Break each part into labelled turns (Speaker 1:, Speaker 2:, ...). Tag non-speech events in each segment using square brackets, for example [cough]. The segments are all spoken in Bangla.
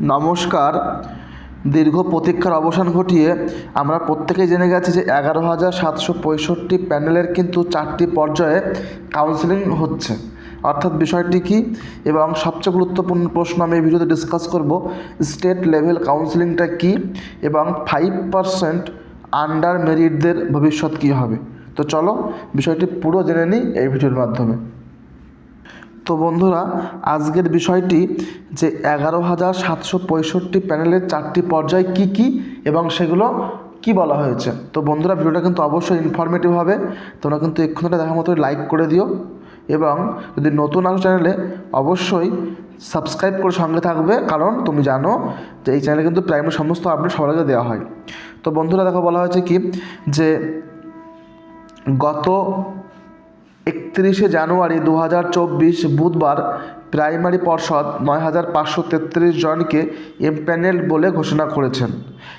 Speaker 1: নমস্কার। দীর্ঘ প্রতীক্ষার অবসান ঘটিয়ে আমরা প্রত্যেকেই জেনে গেছি যে এগারো হাজার সাতশো পঁয়ষট্টি প্যানেলের কিন্তু চারটি পর্যায়ে কাউন্সেলিং হচ্ছে। অর্থাৎ বিষয়টি কী? এবং সবচেয়ে গুরুত্বপূর্ণ প্রশ্ন আমি এই ভিডিওতে ডিসকাস করব স্টেট লেভেল কাউন্সেলিংটা কী? এবং ফাইভ পারসেন্ট আন্ডার মেরিটদের ভবিষ্যৎ কী হবে? তো চলো, বিষয়টি পুরো জেনে নিই এই ভিডিওর মাধ্যমে। তো বন্ধুরা, আজকের বিষয়টি যে এগারো হাজার সাতশো পঁয়ষট্টি প্যানেলের চারটি পর্যায় কি কি এবং সেগুলো কি বলা হয়েছে। তো বন্ধুরা, ভিডিওটা কিন্তু অবশ্যই ইনফরমেটিভ হবে। তোমরা কিন্তু এক্ষুনি দেখার মতো লাইক করে দিও এবং যদি নতুন আসো চ্যানেলে অবশ্যই সাবস্ক্রাইব করে সঙ্গে থাকবে। কারণ তুমি জানো যে এই চ্যানেলে কিন্তু প্রাইমারি সমস্ত আপডেট সবার আগে দেওয়া হয়। তো বন্ধুরা, দেখো বলা হয়েছে কি? যে গত একত্রিশে জানুয়ারি দু হাজার চব্বিশ বুধবার প্রাইমারি পর্ষদ নয় হাজার পাঁচশো তেত্রিশ জনকে এমপ্যানেল বলে ঘোষণা করেছেন।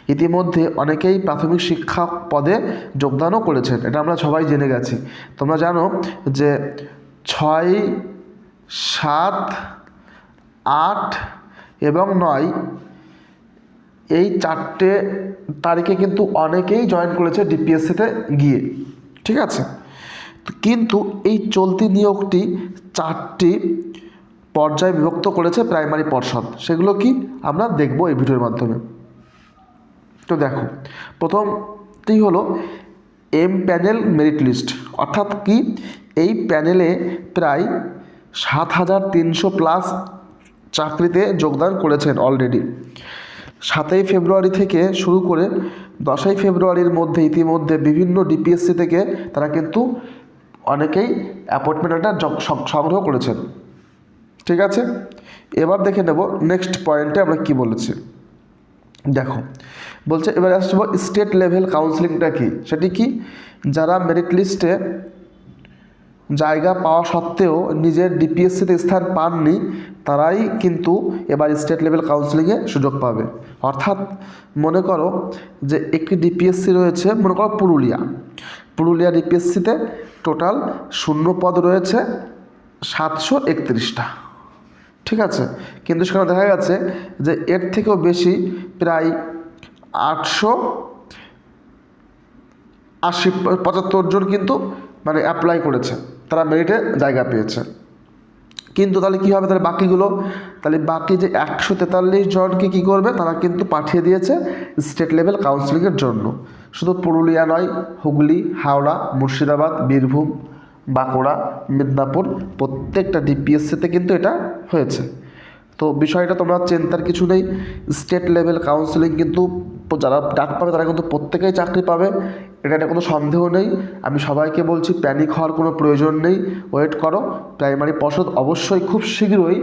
Speaker 1: ইতিমধ্যে অনেকেই প্রাথমিক শিক্ষা পদে যোগদানও করেছেন। এটা আমরা সবাই জেনে গেছি। তোমরা জানো যে ছয়, সাত, আট এবং নয় এই চারটে তারিখে কিন্তু অনেকেই জয়েন করেছে ডিপিএসসিতে গিয়ে। ঠিক আছে? কিন্তু এই চলতি নিয়োগটি চারটি পর্যায়ে বিভক্ত করেছে প্রাইমারি পর্ষদ। সেগুলো কি আমরা দেখব এই ভিডিওর মাধ্যমে। তো দেখো, প্রথমটি হলো এম প্যানেল মেরিট লিস্ট। অর্থাৎ কি? এই প্যানেলে প্রায় সাত হাজার তিনশো প্লাস চাকরিতে যোগদান করেছেন অলরেডি। সাতই ফেব্রুয়ারি থেকে শুরু করে দশই ফেব্রুয়ারির মধ্যে ইতিমধ্যে বিভিন্ন ডিপিএসসি থেকে তারা কিন্তু অনেকেই অ্যাপয়েন্টমেন্টটা সংগ্রহ করেছেন। ঠিক আছে? এবার দেখে নেব নেক্সট পয়েন্টে আমরা কি বলেছি। দেখো, বলছে, এবার আসব স্টেট লেভেল কাউন্সিলিংটা কি? সেটি কি? যারা মেরিট লিস্টে জায়গা পাওয়া সত্ত্বেও নিজের ডিপিএসসিতে স্থান পাননি, তারাই কিন্তু এবার স্টেট লেভেল কাউন্সিলিংয়ে সুযোগ পাবে। অর্থাৎ মনে করো যে একটি ডিপিএসসি রয়েছে, মনে করো পুরুলিয়া। পুরুলিয়া ডিপিএসসিতে টোটাল শূন্য পদ রয়েছে, সাতশো একত্রিশটা। ঠিক আছে? কিন্তু সেখানে দেখা গেছে যে এর থেকেও বেশি প্রায় আটশো আশি, পঁচাত্তর জন কিন্তু মানে অ্যাপ্লাই করেছে, তারা মেরিটে জায়গা পেয়েছে। কিন্তু তাহলে কী হবে? তাহলে বাকিগুলো, তাহলে বাকি যে একশো তেতাল্লিশ জনকে কী করবে? তারা কিন্তু পাঠিয়ে দিয়েছে স্টেট লেভেল কাউন্সিলিংয়ের জন্য। শুধু পুরুলিয়া নয়, হুগলি, হাওড়া, মুর্শিদাবাদ, বীরভূম, বাঁকুড়া, মেদিনীপুর, প্রত্যেকটা ডিপিএসসিতে কিন্তু এটা হয়েছে। তো বিষয়টা তোমরা চিন্তার কিছু নেই। স্টেট লেভেল কাউন্সিলিং কিন্তু যারা ডাক পাবে তারা কিন্তু প্রত্যেকেই চাকরি পাবে, এটা কোনো সন্দেহ নেই। আমি সবাইকে বলছি প্যানিক হওয়ার কোনো প্রয়োজন নেই। ওয়েট করো প্রাইমারি পর্ষদ অবশ্যই খুব শীঘ্রই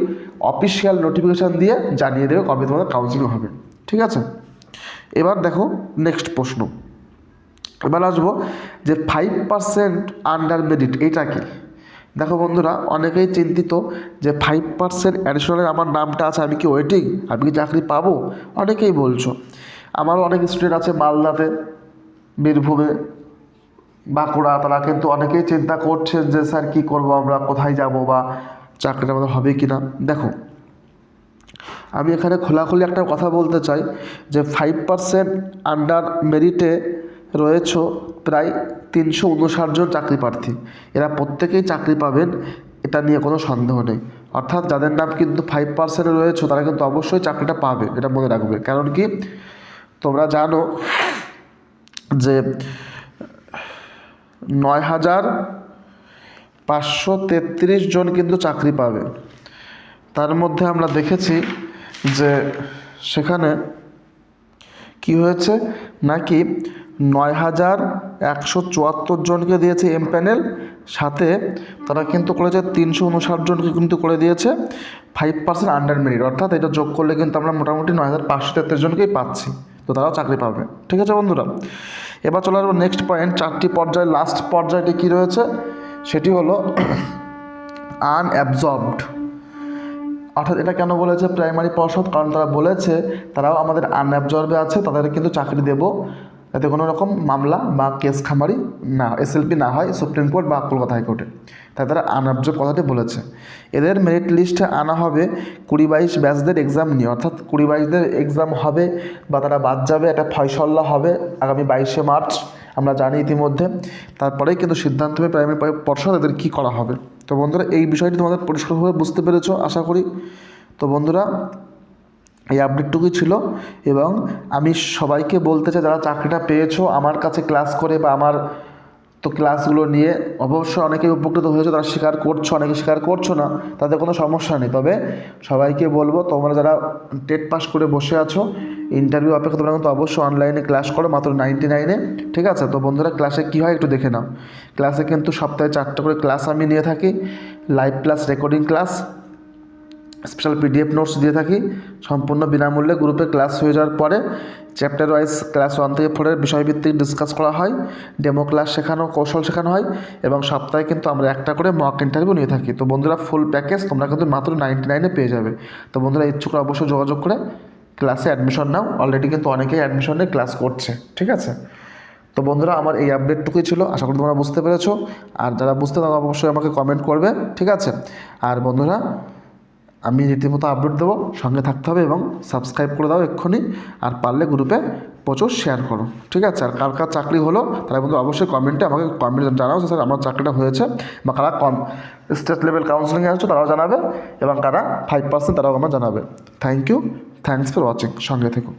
Speaker 1: অফিসিয়াল নোটিফিকেশান দিয়ে জানিয়ে দেবে কবে তোমাদের কাউন্সিলিং হবে। ঠিক আছে? এবার দেখো নেক্সট প্রশ্ন। এবার আসব যে ফাইভ পার্সেন্ট আন্ডার মেরিট এইটা কি? দেখো বন্ধুরা, অনেকেই চিন্তিত যে ফাইভ পার্সেন্ট অ্যাডিশনালের আমার নামটা আছে, আমি কি ওয়েটিং আমি কি চাকরি পাবো? অনেকেই বলছো। আমারও অনেক স্টুডেন্ট আছে মালদাতে, বীরভূমে, বাঁকুড়া, তারা কিন্তু অনেকেই চিন্তা করছেন যে, স্যার, কী করব আমরা? কোথায় যাব বা চাকরিটা আমাদের হবে কি না দেখো, আমি এখানে খোলাখুলি একটা কথা বলতে চাই যে ফাইভ পার্সেন্ট আন্ডার মেরিটে রয়েছে প্রায় তিনশো উনষাট জন চাকরি প্রার্থী। এরা প্রত্যেকেই চাকরি পাবেন, এটা নিয়ে কোনো সন্দেহ নেই। অর্থাৎ যাদের নাম কিন্তু ফাইভ পার্সেন্টে রয়েছে, তারা কিন্তু অবশ্যই চাকরিটা পাবে, এটা মনে রাখবে। কারণ কি? তোমরা জানো যে নয় হাজার পাঁচশো তেত্রিশ জন কিন্তু চাকরি পাবে। তার মধ্যে আমরা দেখেছি যে সেখানে কি হয়েছে? নাকি নয় হাজার একশো চুয়াত্তর জনকে দিয়েছে এম প্যানেল সাথে তারা কিন্তু করেছে তিনশো উনষাট জনকে কিন্তু করে দিয়েছে ফাইভ পার্সেন্ট আন্ডার মেরিট অর্থাৎ এটা যোগ করলে কিন্তু আমরা মোটামুটি নয় হাজার পাঁচশো তেত্রিশ জনকেই পাচ্ছি। তো তারাও চাকরি পাবে। ঠিক আছে বন্ধুরা? এবার চলে আসব নেক্সট পয়েন্ট চারটি পর্যায়ে লাস্ট পর্যায়টি কী রয়েছে? সেটি হলো [clears throat] আনঅ্যাবজর্বড অর্থাৎ এটা কেন বলেছে? প্রাইমারি পর্ষদ, কারণ তারা বলেছে, তারাও আমাদের আনঅ্যাবজর্বে আছে তাদের কিন্তু চাকরি দেব। যাতে কোনো রকম মামলা বা কেস খামারি না এসএলপি না হয় সুপ্রিম কোর্ট বা কলকাতা হাইকোর্টে তাই তারা আনার্য কথাটি বলেছে। এদের মেরিট লিস্টে আনা হবে কুড়ি বাইশ ব্যাচদের এক্সাম নিয়ে, অর্থাৎ কুড়ি বাইশদের এক্সাম হবে বা তারা বাদ যাবে একটা ফয়সল্লা হবে আগামী বাইশে মার্চ, আমরা জানি ইতিমধ্যে। তারপরেই কিন্তু সিদ্ধান্ত হবে প্রাইমারি পর্ষদ এদের কী করা হবে। তো বন্ধুরা, এই বিষয়টি তোমাদের পরিষ্কারভাবে বুঝতে পেরেছ, আশা করি। তো বন্ধুরা, এই আপডেটটুকুই ছিল এবং আমি সবাইকে বলতে চাই, যারা চাকরিটা পেয়েছ, আমার কাছে ক্লাস করে বা আমার তো ক্লাসগুলো নিয়ে অবশ্যই অনেকেই উপকৃত হয়েছে তারা স্বীকার করছ, অনেকে স্বীকার করছ না, তাদের কোনো সমস্যা নেই। তবে সবাইকে বলব, তোমরা যারা টেট পাস করে বসে আছো ইন্টারভিউ অপেক্ষা তোমরা কিন্তু অবশ্যই অনলাইনে ক্লাস করো, মাত্র নাইনটি নাইনে ঠিক আছে? তো বন্ধুরা ক্লাসে কী হয় একটু দেখে নাও। ক্লাসে কিন্তু সপ্তাহে চারটে করে ক্লাস আমি নিয়ে থাকি live class recording class special PDF notes দিয়ে থাকি। সম্পূর্ণ বিনামূল্যে গ্রুপে ক্লাস হয়ে যাওয়ার পরে চ্যাপ্টার ওয়াইজ ক্লাস ওয়ান থেকে ফোরের বিষয়ভিত্তিক ডিসকাস করা হয় ডেমো ক্লাস শেখানো, কৌশল শেখানো হয় এবং সপ্তাহে কিন্তু আমরা একটা করে মক ইন্টারভিউ নিয়ে থাকি। তো বন্ধুরা ফুল প্যাকেজ তোমরা কিন্তু মাত্র নাইনটি নাইনে পেয়ে যাবে। তো বন্ধুরা ইচ্ছুকরা অবশ্যই যোগাযোগ করে ক্লাসে অ্যাডমিশন নাও। অলরেডি কিন্তু অনেকেই অ্যাডমিশন ক্লাস করছে, ঠিক আছে? তো বন্ধুরা, আমার এই আপডেটটুকুই ছিল। আশা করি তোমরা বুঝতে পেরেছ। আর যারা বুঝতে তারা অবশ্যই আমাকে কমেন্ট করবে, ঠিক আছে? আর বন্ধুরা, আমি রীতিমতো আপডেট দেবো। সঙ্গে থাকতে হবে এবং সাবস্ক্রাইব করে দাও এক্ষুনি। আর পারলে গ্রুপে প্রচুর শেয়ার করো, ঠিক আছে? আর কার কার চাকরি হলো, তারা কিন্তু অবশ্যই কমেন্টে আমাকে কমেন্ট জানাও স্যার, আমার চাকরিটা হয়েছে। বা কারা কম স্টেট লেভেল কাউন্সিলিংয়ে আসছো, তারাও জানাবে। এবং কারা ফাইভ পার্সেন্ট তারাও আমার জানাবে। Thank you thanks for watching সঙ্গে থেকো।